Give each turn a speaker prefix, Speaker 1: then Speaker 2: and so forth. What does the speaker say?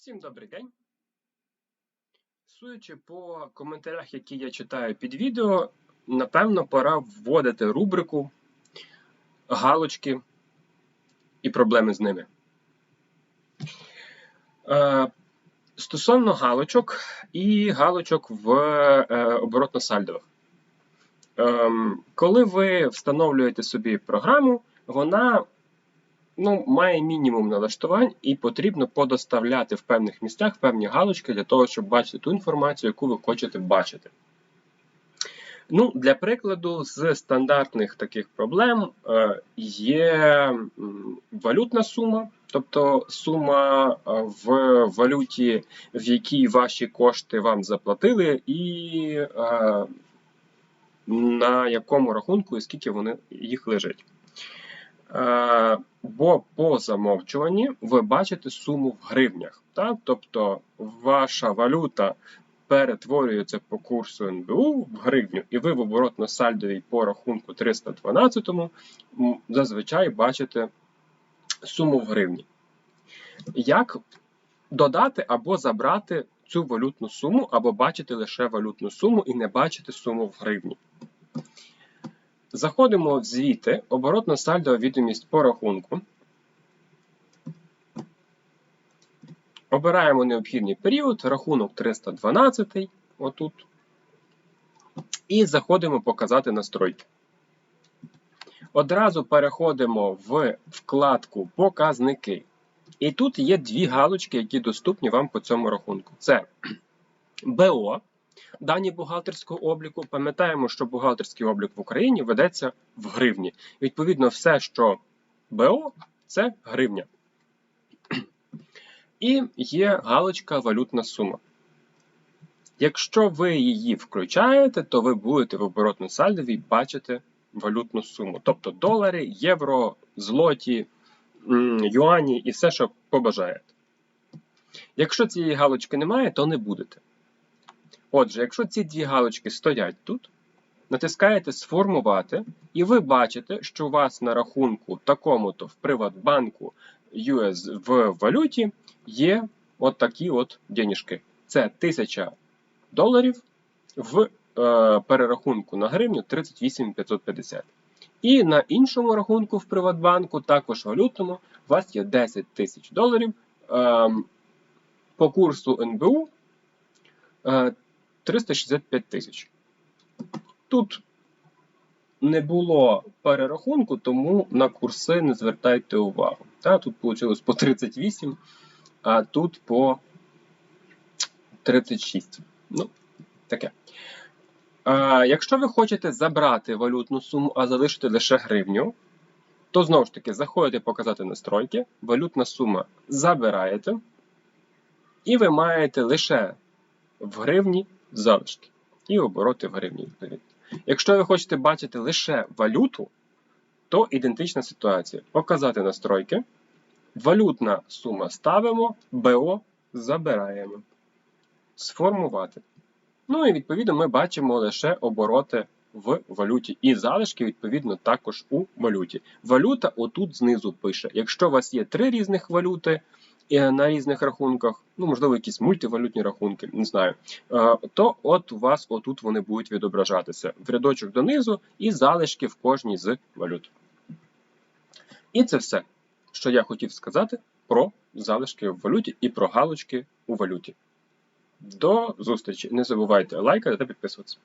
Speaker 1: Всім добрий день. Судячи по коментарях, які я читаю під відео, напевно, пора вводити рубрику галочки і проблеми з ними. Е, стосовно галочок і галочок в е, оборотно-сальдових. Е, коли ви встановлюєте собі програму, вона ну, має мінімум налаштувань, і потрібно подоставляти в певних місцях певні галочки для того, щоб бачити ту інформацію, яку ви хочете бачити. Ну, Для прикладу, з стандартних таких проблем е, є валютна сума, тобто сума е, в валюті, в якій ваші кошти вам заплатили, і е, на якому рахунку і скільки вони їх лежать. Е, бо по замовчуванні ви бачите суму в гривнях. Так? Тобто ваша валюта перетворюється по курсу НБУ в гривню, і ви в оборотно-сальдовій по рахунку 312 зазвичай бачите суму в гривні. Як додати або забрати цю валютну суму, або бачити лише валютну суму і не бачити суму в гривні? Заходимо в звіти, оборотна сальдова відомість по рахунку. Обираємо необхідний період, рахунок 312, отут. І заходимо показати настройки. Одразу переходимо в вкладку Показники. І тут є дві галочки, які доступні вам по цьому рахунку. Це БО дані бухгалтерського обліку. Пам'ятаємо, що бухгалтерський облік в Україні ведеться в гривні. Відповідно, все, що БО, це гривня. І є галочка валютна сума. Якщо ви її включаєте, то ви будете в оборотно-сальдовій бачити валютну суму. Тобто долари, євро, злоті, юані і все, що побажаєте. Якщо цієї галочки немає, то не будете. Отже, якщо ці дві галочки стоять тут, натискаєте Сформувати, і ви бачите, що у вас на рахунку такому-то в Приватбанку US в валюті є от такі от денежки. Це 1000 доларів в е, перерахунку на гривню 38 550. І на іншому рахунку в Приватбанку, також валютному, у вас є 10 тисяч доларів е, по курсу НБУ. Е, 365 тисяч. Тут не було перерахунку, тому на курси не звертайте увагу. Та, Тут вийшло по 38, а тут по 36. Ну, таке. А, Якщо ви хочете забрати валютну суму, а залишити лише гривню, то знову ж таки заходите показати настройки, валютна сума забираєте, і ви маєте лише в гривні залишки і обороти в гривні. Якщо ви хочете бачити лише валюту, то ідентична ситуація. Показати настройки. Валютна сума ставимо, БО забираємо. Сформувати. Ну і відповідно ми бачимо лише обороти в валюті. І залишки, відповідно, також у валюті. Валюта отут знизу пише. Якщо у вас є три різних валюти, на різних рахунках, ну, можливо, якісь мультивалютні рахунки, не знаю, то от у вас отут вони будуть відображатися в рядочок донизу і залишки в кожній з валют. І це все, що я хотів сказати про залишки в валюті і про галочки у валюті. До зустрічі! Не забувайте лайкати та підписуватися.